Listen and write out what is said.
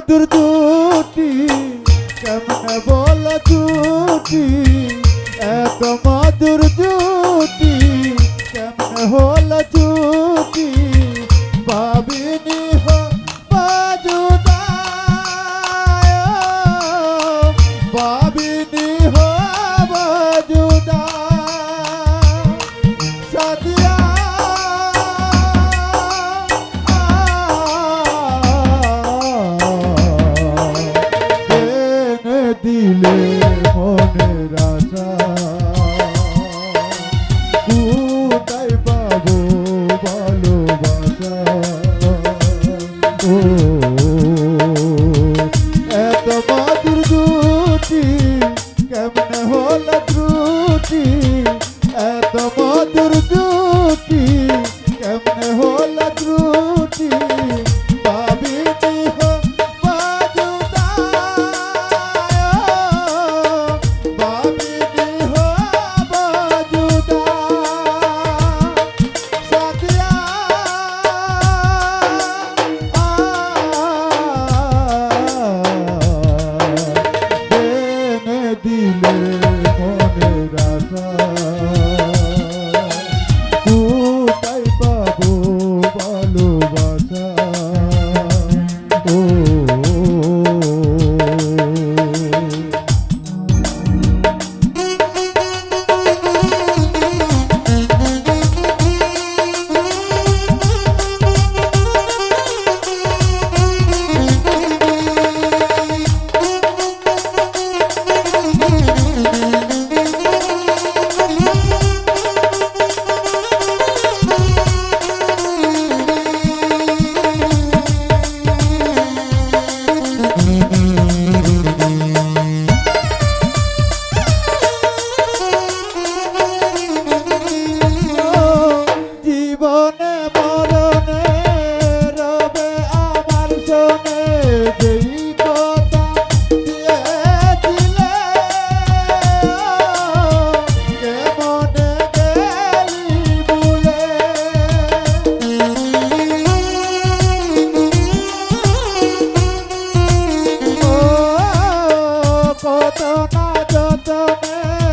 মধুর দুটি কেমনে বল জুটি এত মধুর জুটি কেমনে হল জুটি যত না যত না